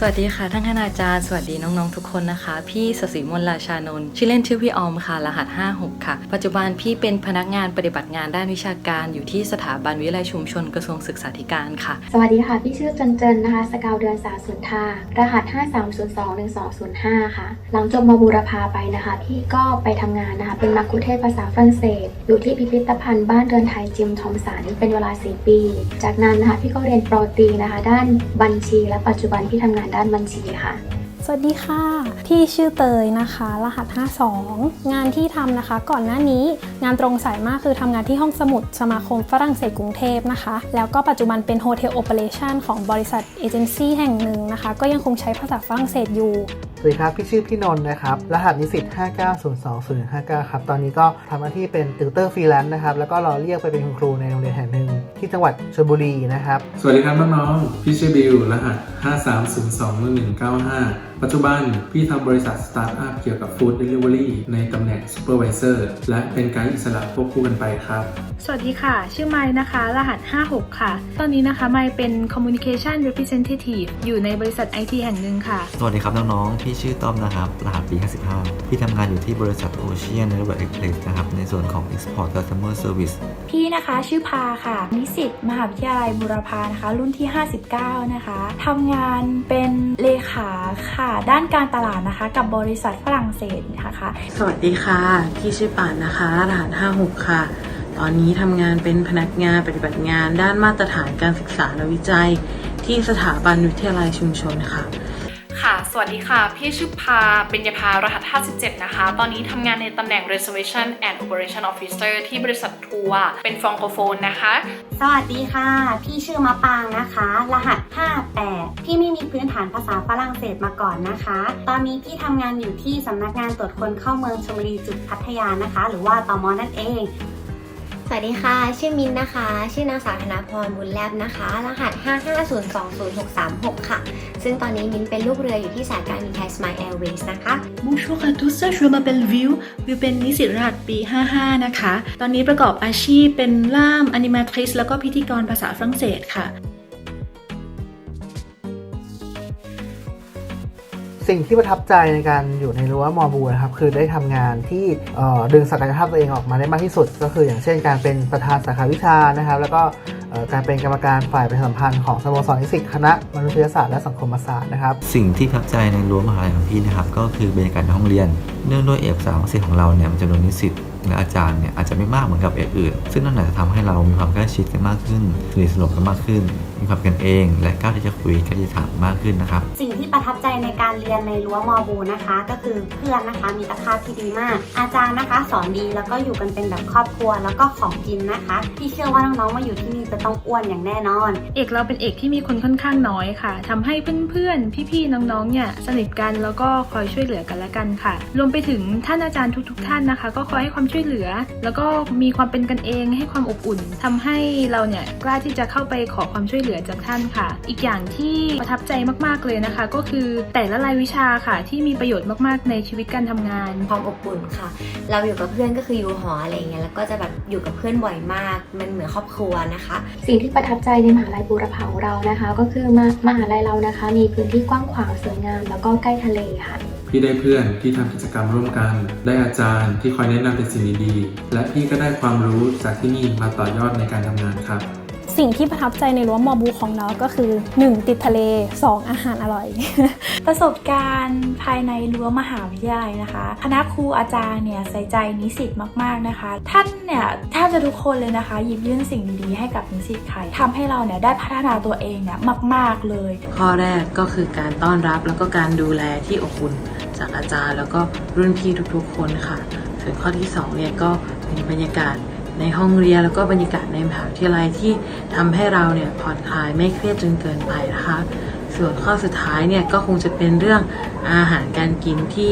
สวัสดีค่ะท่านคณาจารย์ สวัสดีน้องๆทุกคนนะคะ พี่สศิมนราชานนท์ชื่อเล่นชื่อพี่ออมค่ะ รหัส 56 ค่ะ ปัจจุบันพี่เป็นพนักงานปฏิบัติงานด้านวิชาการอยู่ที่สถาบันวิทยาลัยชุมชนกระทรวงศึกษาธิการค่ะ สวัสดีค่ะ พี่ชื่อเจนเจนนะคะ สกาวเดือนสาสุนทารหัส 53021205 ค่ะ หลังจบมบูรพาไปนะคะ พี่ก็ไปทำงานนะคะ เป็นมักคุเทศภาษาฝรั่งเศส อยู่ที่พิพิธภัณฑ์บ้านเรือนไทยจิมทอมสันเป็นเวลา 4 ปี จากนั้นนะคะพี่ก็เรียนโปรตีนะคะ ด้านบัญชี และปัจจุบันพี่ทำงานด้านบัญชีค่ะสวัสดีค่ะ พี่ชื่อเตยนะคะ รหัส 52 งานที่ทำนะคะ ก่อนหน้านี้งานตรงสายมากคือทำงานที่ห้องสมุดสมาคมฝรั่งเศสกรุงเทพนะคะ แล้วก็ปัจจุบันเป็นโฮเทลโอเปอเรชันของบริษัทเอเจนซี่แห่งหนึ่งนะคะ ก็ยังคงใช้ภาษาฝรั่งเศสอยู่สวัสดีครับ พี่ชื่อพี่นนท์นะครับ รหัสนิสิต 5902059 ครับ ตอนนี้ก็ทำหน้าที่เป็นติวเตอร์ฟรีแลนซ์นะครับ แล้วก็รอเรียกไปเป็นคุณครูในโรงเรียนแห่งหนึ่ง ที่จังหวัดชลบุรีนะครับ สวัสดีครับน้องๆพี่ชื่อบิวรหัส 5 3 0 2 1 9 5ปัจจุบันพี่ทำบริษัทสตาร์ทอัพเกี่ยวกับฟู้ดเดลิเวอรี่ในตำแหน่งซูเปอร์วิเซอร์และเป็นไกด์อิสระควบคู่กันไปครับ สวัสดีค่ะ ชื่อไมค์นะคะ รหัส 56 ค่ะ ตอนนี้นะคะไมค์เป็น Communication Representative อยู่ในบริษัท IT แห่งหนึ่งค่ะ สวัสดีครับน้องๆ พี่ชื่อต้อมนะครับ รหัสปี 55 พี่ทำงานอยู่ที่บริษัท Ocean Network Express นะครับ ในส่วนของ Export Customer Service พี่นะคะชื่อพาค่ะ นิสิตมหาวิทยาลัยบุรพานะคะ รุ่นที่ 59 นะคะทำงานเป็นเลขาค่ะด้านการตลาดนะคะ กับบริษัทฝรั่งเศสนะคะสวัสดีค่ะ พี่ชื่อป่านนะคะรหัส56 ค่ะ ตอนนี้ทำงานเป็นพนักงานปฏิบัติงาน ด้านมาตรฐานการศึกษาและวิจัย ที่สถาบันวิทยาลัยชุมชนค่ะ ค่ะ สวัสดีค่ะ พี่ชื่อพาเป็นยาพารหัส 57 นะคะ ตอนนี้ทำงานในตำแหน่ง Reservation and Operation Officer ที่บริษัททัวร์ เป็นฟองโกโฟนนะคะ สวัสดีค่ะ พี่ชื่อมะปางนะคะ รหัส 58 พี่ไม่มีพื้นฐานภาษาฝรั่งเศสมาก่อนนะคะ ตอนนี้พี่ทำงานอยู่ที่สำนักงานตรวจคนเข้าเมืองชลบุรีจุดพัทยานะคะ หรือว่าตมนั่นเอง สวัสดีค่ะ ชื่อมินนะคะ ชื่อนางสาวธนาพรบุญแลบนะคะ รหัส 5502036 ค่ะ ซึ่งตอนนี้มินเป็นลูกเรืออยู่ที่สายการบินไทย Smile Airways นะคะ Bonjour à tous je m'appelle Viu วิวเป็นนิสิตรหัสปี 55 นะคะ ตอนนี้ประกอบอาชีพเป็นล่ามอนิมาทริสแล้วก็พิธีกรภาษาฝรั่งเศสค่ะ สิ่งที่ประทับใจในการอยู่ในรั้วมอบูนะครับคือได้ทำงานที่ดึงศักยภาพตัวเองออกมาได้มากที่สุด ก็คืออย่างเช่นการเป็นประธานสาขาวิชานะครับ แล้วก็การเป็นกรรมการฝ่ายประชาสัมพันธ์ของสโมสรนิสิตคณะมนุษยศาสตร์และสังคมศาสตร์นะครับ สิ่งที่ประทับใจในรั้วมหาลัยของพี่นะครับก็คือบรรยากาศในห้องเรียน เนื่องด้วยเอกภารั่งเศสของเราเนี่ยจำนวนนิสิตและอาจารย์เนี่ยอาจจะไม่มากเหมือนกับเอกอื่น ซึ่งนั่นอาจจะทำให้เรามีความใกล้ชิดกันมากขึ้นสนิทสนมกันมากขึ้น มีความเป็นกันเอง และกล้าที่จะคุยกล้าที่จะถามมากขึ้นนะครับ สิ่งที่ประทับใจในการเรียนในรั้วมอบูนะคะ ก็คือเพื่อนนะคะมีตรภาพที่ดีมาก อาจารย์นะคะสอนดีแล้วก็อยู่กันเป็นแบบครอบครัวแล้วก็ของกินนะคะพี่เชื่อว่าน้องๆมาอยู่ที่นี่จะต้องอ้วนอย่างแน่นอน เอกเราเป็นเอกที่มีคนค่อนข้างน้อยค่ะทำให้เพื่อนๆ พี่ๆ น้องๆ เนี่ยสนิทกันแล้วก็คอยช่วยเหลือกันและกันค่ะ รวมไปถึงท่านอาจารย์ทุก ๆ ท่านนะคะ ก็คอยให้ความช่วยเหลือ แล้วก็มีความเป็นกันเองให้ความอบอุ่นทำให้เราเนี่ยกล้าที่จะเข้าไปขอความช่วยเหลือจากท่านค่ะ อีกอย่างที่ประทับใจมากๆเลยนะคะ ก็คือแต่ละรายวิชาค่ะ ที่มีประโยชน์มากๆในชีวิตการทำงาน ความอบอุ่นค่ะ เราอยู่กับเพื่อนก็คืออยู่หออะไรอย่างเงี้ยแล้วก็จะแบบอยู่กับเพื่อนบ่อยมาก มันเหมือนครอบครัวนะคะ สิ่งที่ประทับใจในมหาลัยบูรพาของเรานะคะ ก็คือมามหาลัยเรานะคะ มีพื้นที่กว้างขวางสวยงาม แล้วก็ใกล้ทะเลค่ะพี่ได้เพื่อนที่ทำกิจกรรมร่วมกัน ได้อาจารย์ที่คอยแนะนำเป็นสิ่งดีๆ และพี่ก็ได้ความรู้จากที่นี่มาต่อยอดในการทำงานครับ สิ่งที่ประทับใจในรั้วมอบูของเราก็คือ 1. ติดทะเล 2. อาหารอร่อย ประสบการณ์ภายในรั้วมหาวิทยาลัยนะคะ คณะครูอาจารย์เนี่ยใส่ใจนิสิตมากๆนะคะ ท่านเนี่ยแทบจะทุกคนเลยนะคะ หยิบยื่นสิ่งดีๆให้กับนิสิตค่ะทำให้เราเนี่ยได้พัฒนาตัวเองเนี่ยมาก ๆเลย ข้อแรกก็คือการต้อนรับแล้วก็การดูแลที่อบอุ่นจากอาจารย์ แล้วก็รุ่นพี่ทุกๆ คนค่ะ ส่วนข้อที่สองเนี่ยก็เป็นบรรยากาศ ในห้องเรียนแล้วก็บรรยากาศในมหาวิทยาลัยที่ทำให้เราเนี่ยผ่อนคลายไม่เครียดจนเกินไปนะคะ ส่วนข้อสุดท้ายเนี่ยก็คงจะเป็นเรื่องอาหารการกินที่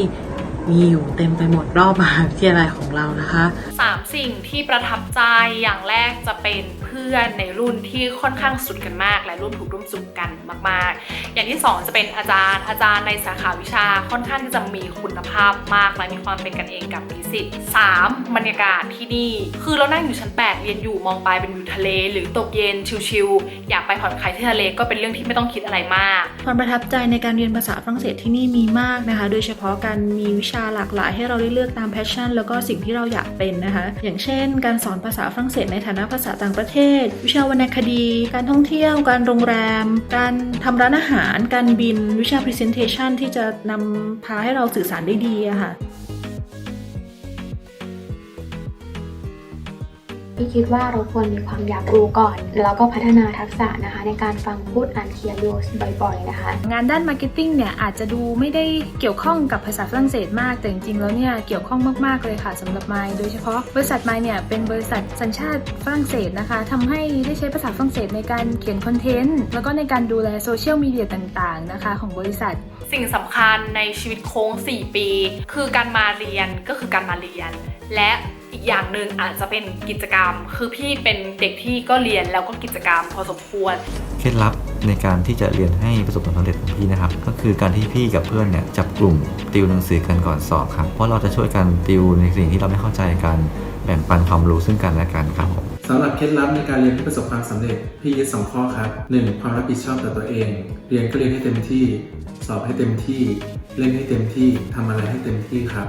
มีอยู่เต็มไปหมดรอบมหาวิทยาลัยของเรานะคะ 3 สิ่งที่ประทับใจอย่างแรกจะเป็น พื่พื่อนในรุ่นที่ค่อนข้างสุดกันมาก และร่วมถูกร่วมสุขกันมาก ๆ อย่างที่สองจะเป็นอาจารย์อาจารย์ในสาขาวิชาค่อนข้างที่จะมีคุณภาพมากและมีความเป็นกันเองกับนิสิตสามบรรยากาศที่นี่ คือเรานั่งอยู่ชั้น 8 เรียนอยู่มองไปเป็นวิวทะเล หรือตกเย็นชิลๆอยากไปผ่อนคลายที่ทะเลก็เป็นเรื่องที่ไม่ต้องคิดอะไรมากความประทับใจในการเรียนภาษาฝรั่งเศสที่นี่มีมากนะคะ โดยเฉพาะการมีวิชาหลากหลาย ให้เราได้เลือกตามแพชชั่นแล้วก็สิ่งที่เราอยากเป็นนะคะ อย่างเช่น การสอนภาษาฝรั่งเศสในฐานะภาษาต่างประเทศวิชาวรรณคดี การท่องเที่ยว การโรงแรม การทำร้านอาหาร การบิน วิชา Presentation ที่จะนำพาให้เราสื่อสารได้ดีอะค่ะ พี่คิดว่าเราควรมีความอยากรู้ก่อน แล้วก็พัฒนาทักษะนะคะ ในการฟังพูดอ่านเขียนดูบ่อยๆนะคะ งานด้านมาร์เก็ตติ้งเนี่ยอาจจะดูไม่ได้เกี่ยวข้องกับภาษาฝรั่งเศสมาก แต่จริงๆแล้วเนี่ยเกี่ยวข้องมากๆเลยค่ะสำหรับไมล์โดยเฉพาะบริษัทไมล์เนี่ยเป็นบริษัทสัญชาติฝรั่งเศสนะคะทำให้ได้ใช้ภาษาฝรั่งเศสในการเขียนคอนเทนต์แล้วก็ในการดูแลโซเชียลมีเดียต่างๆนะคะ ของบริษัทสิ่งสำคัญในชีวิตโค้ง 4 ปี คือการมาเรียนก็คือการมาเรียน และ อีกอย่างหนึ่งอาจจะเป็นกิจกรรม คือพี่เป็นเด็กที่ก็เรียนแล้วก็กิจกรรมพอสมควร เคล็ดลับในการที่จะเรียนให้ประสบความสำเร็จของพี่นะครับ ก็คือการที่พี่กับเพื่อนเนี่ยจับกลุ่มติวหนังสือกันก่อนสอบครับเพราะเราจะช่วยกันติวในสิ่งที่เราไม่เข้าใจกันแบ่งปันความรู้ซึ่งกันและกันครับผมสำหรับเคล็ดลับในการเรียนให้ประสบความสำเร็จพี่ยึดสองข้อครับ 1. ความรับผิดชอบต่อตัวเอง เรียนก็เรียนให้เต็มที่ สอบให้เต็มที่ เล่นให้เต็มที่ทำอะไรให้เต็มที่ครับ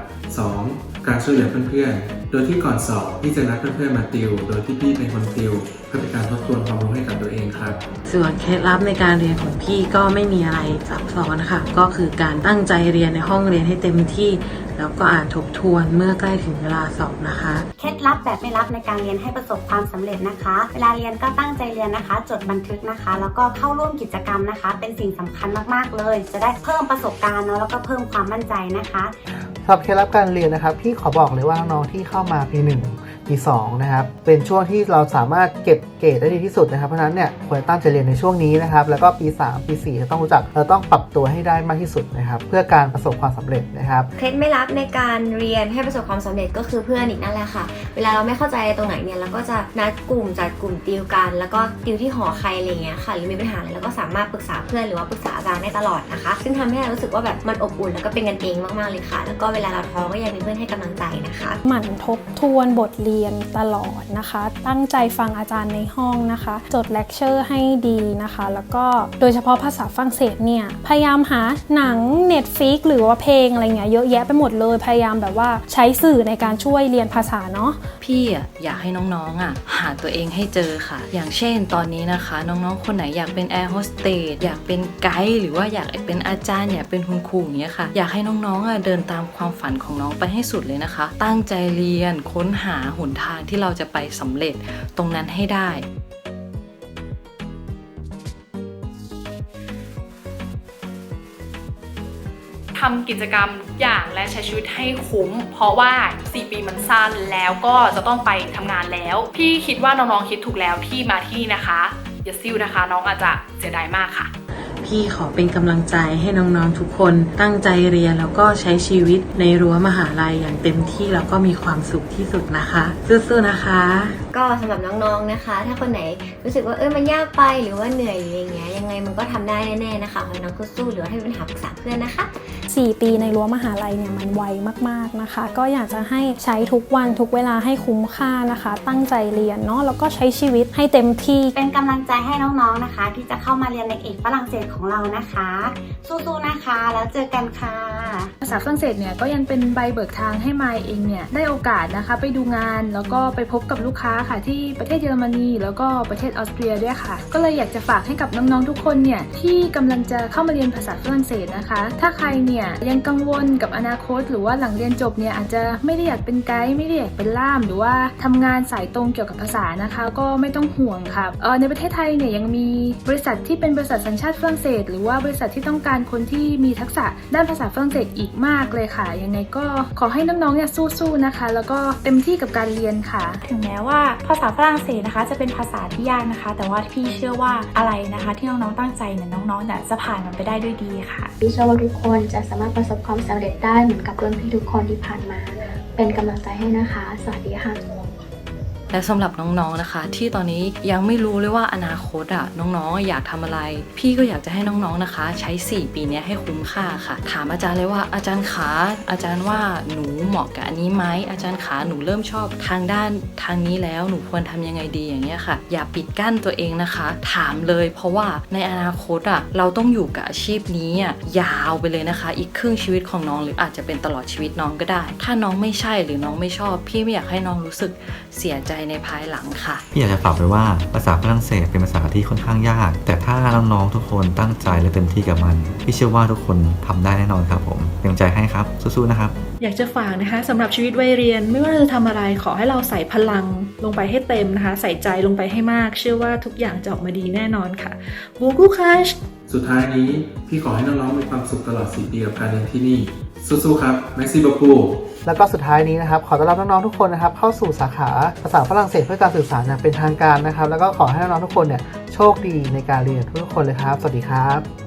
2. การช่วยเหลือเพื่อนๆ โดยที่ก่อนสอบพี่จะนัดเพื่อนๆมาติว โดยที่พี่เป็นคนติวเพื่อเป็นการทบทวนความรู้ให้กับตัวเองครับ ส่วนเคล็ดลับในการเรียนของพี่ก็ไม่มีอะไรซับซ้อนค่ะ ก็คือการตั้งใจเรียนในห้องเรียนให้เต็มที่ แล้วก็อ่านทบทวนเมื่อใกล้ถึงเวลาสอบนะคะ เคล็ดลับแบบไม่ลับในการเรียนให้ประสบความสำเร็จนะคะ เวลาเรียนก็ตั้งใจเรียนนะคะ จดบันทึกนะคะ แล้วก็เข้าร่วมกิจกรรมนะคะ เป็นสิ่งสำคัญมากๆเลย จะได้เพิ่มประสบการณ์เนอะแล้วก็เพิ่มความมั่นใจนะคะ สำหรับเคล็ดลับการเรียนนะครับพี่ขอบอกเลยว่าน้องที่เข้ามาปีหนึ่ง ปีสองนะครับเป็นช่วงที่เราสามารถเก็บเกรดได้ดีที่สุดนะครับเพราะฉะนั้นเนี่ยควรตั้งใจเรียนในช่วงนี้นะครับแล้วก็ปี 3 ปี4จะต้องรู้จักเราต้องปรับตัวให้ได้มากที่สุดนะครับเพื่อการประสบความสำเร็จนะครับเคล็ดไม่ลับในการเรียนให้ประสบความสำเร็จก็คือเพื่อนอีกนั่นแหละค่ะ เวลาเราไม่เข้าใจตรงไหนเนี่ยเราก็จะนัดกลุ่มจัดกลุ่มติวกัน แล้วก็ติวที่หอใครอะไรเงี้ยค่ะหรือมีปัญหาอะไรเราก็สามารถปรึกษาเพื่อนหรือว่าปรึกษาอาจารย์ได้ตลอดนะคะ ซึ่งทำให้เรารู้สึกว่าแบบมันอบอุ่นแล้วก็เป็นกันเองมากๆเลยค่ะ แล้วก็เวลาเราท้อก็ยังมีเพื่อนให้กำลังใจนะคะ หมั่นทบทวนบทเรียนตลอดนะคะ ตั้งใจฟังอาจารย์ในห้องนะคะ จดเลคเชอร์ให้ดีนะคะ แล้วก็โดยเฉพาะภาษาฝรั่งเศสเนี่ย พยายามหาหนัง Netflix หรือว่าเพลงอะไรเงี้ยเยอะแยะไปหมดเลย พยายามแบบว่าใช้สื่อในการช่วยเรียนภาษาเนาะ พี่อะอยากให้น้องๆอะหาตัวเองให้เจอค่ะ อย่างเช่นตอนนี้นะคะ น้องๆ คนไหนอยากเป็นแอร์โฮสเตสอยากเป็นไกด์หรือว่าอยากเป็นอาจารย์อยากเป็นคุณครูอย่างเงี้ยค่ะ อยากให้น้องๆอะเดินตามความฝันของน้องไปให้สุดเลยนะคะ ตั้งใจเรียนค้นหาหนทางที่เราจะไปสำเร็จตรงนั้นให้ได้ ทำกิจกรรมทุกอย่างและใช้ชีวิตให้คุ้ม เพราะว่า 4 ปีมันสั้นแล้วก็จะต้องไปทำงานแล้ว พี่คิดว่าน้องๆคิดถูกแล้วที่มาที่นี่นะคะอย่าซิ่วนะคะ น้องอาจจะเสียดายมากค่ะ พี่ขอเป็นกำลังใจให้น้องๆทุกคนตั้งใจเรียนแล้วก็ใช้ชีวิตในรั้วมหาลัยอย่างเต็มที่แล้วก็มีความสุขที่สุดนะคะสู้ๆนะคะ ก็สำหรับน้องๆนะคะ ถ้าคนไหนรู้สึกว่าเออมันยากไปหรือว่าเหนื่อยหรือย่างเงี้ยยังไงมันก็ทำได้แน่ๆนะคะขอให้น้องสู้ๆหรือว่าให้ปัญหาปรึกษาเพื่อนนะคะ 4 ปีในรั้วมหาลัยเนี่ยมันไวมากๆนะคะ ก็อยากจะให้ใช้ทุกวันทุกเวลาให้คุ้มค่านะคะ ตั้งใจเรียนเนาะแล้วก็ใช้ชีวิตให้เต็มที่ เป็นกำลังใจให้น้องๆนะคะ ที่จะเข้ามาเรียนในเอกฝรั่งเศสของเรานะคะ สู้ๆนะคะ แล้วเจอกันค่ะ ภาษาฝรั่งเศสเนี่ยก็ยังเป็นใบเบิกทางให้มายเองเนี่ยได้โอกาสนะคะ ไปดูงานแล้วก็ไปพบกับลูกค้าค่ะที่ประเทศเยอรมนีแล้วก็ประเทศออสเตรียด้วยค่ะ ก็เลยอยากจะฝากให้กับน้องๆทุกคนเนี่ยที่กำลังจะเข้ามาเรียนภาษาฝรั่งเศสนะคะ ถ้าใครเนี่ยยังกังวลกับอนาคต หรือว่าหลังเรียนจบเนี่ยอาจจะไม่ได้อยากเป็นไกด์ไม่ได้อยากเป็นล่าม หรือว่าทำงานสายตรงเกี่ยวกับภาษานะคะ ก็ไม่ต้องห่วงค่ะเออในประเทศไทยเนี่ยยังมีบริษัทที่เป็นบริษัทสัญชาติฝรั่งเศส หรือว่าบริษัทที่ต้องการคนที่มีทักษะด้านภาษาฝรั่งเศสอีกมากเลยค่ะยังไงก็ขอให้น้องๆเนี่ยสู้ๆนะคะ แล้วก็เต็มที่กับการเรียนค่ะ ถึงแม้ว่าภาษาฝรั่งเศสนะคะ จะเป็นภาษาที่ยากนะคะ แต่ว่าพี่เชื่อว่าอะไรนะคะ ที่น้องๆตั้งใจเนี่ยน้องๆเนี่ยจะผ่านมันไปได้ด้วยดีค่ะพี่เชื่อว่าทุกคนจะสามารถประสบความสำเร็จได้เหมือนกับรุ่นพี่ทุกคนที่ผ่านมา เป็นกำลังใจให้นะคะ สวัสดีค่ะ และสำหรับน้องๆนะคะ ที่ตอนนี้ยังไม่รู้เลยว่าอนาคตอะน้องๆอยากทำอะไร พี่ก็อยากจะให้น้องๆนะคะ ใช้ 4 ปีนี้ให้คุ้มค่าค่ะ ถามอาจารย์เลยว่าอาจารย์ขาอาจารย์ว่าหนูเหมาะกับอันนี้ไหมอาจารย์ขาหนูเริ่มชอบทางด้านทางนี้แล้วหนูควรทำยังไงดีอย่างเงี้ยค่ะ อย่าปิดกั้นตัวเองนะคะ ถามเลยเพราะว่าในอนาคตอะเราต้องอยู่กับอาชีพนี้อะยาวไปเลยนะคะ อีกครึ่งชีวิตของน้องหรืออาจจะเป็นตลอดชีวิตน้องก็ได้ ถ้าน้องไม่ใช่หรือน้องไม่ชอบ พี่ไม่อยากให้น้องรู้สึกเสียใจในภายหลังค่ะ พี่อยากจะฝากไว้ว่าภาษาฝรั่งเศสเป็นภาษาที่ค่อนข้างยาก แต่ถ้าน้องๆทุกคนตั้งใจและเต็มที่กับมันพี่เชื่อว่าทุกคนทำได้แน่นอนครับผมเป็นกำลังใจให้ครับสู้ๆนะครับ อยากจะฝากนะคะสำหรับชีวิตวัยเรียน ไม่ว่าเราจะทำอะไรขอให้เราใส่พลังลงไปให้เต็มนะคะ ใส่ใจลงไปให้มาก เชื่อว่าทุกอย่างจะออกมาดีแน่นอนค่ะบูกูคัชสุดท้ายนี้พี่ขอให้น้องๆมีความสุขตลอด4ปีกับการเรียนที่นี่สู้ๆครับแม็กซี่บาปู แล้วก็สุดท้ายนี้นะครับขอต้อนรับน้องๆทุกคนนะครับเข้าสู่สาขาภาษาฝรั่งเศสเพื่อการสื่อสารอย่างเป็นทางการนะครับ แล้วก็ขอให้น้องๆทุกคนเนี่ยโชคดีในการเรียนทุกคนเลยครับ สวัสดีครับ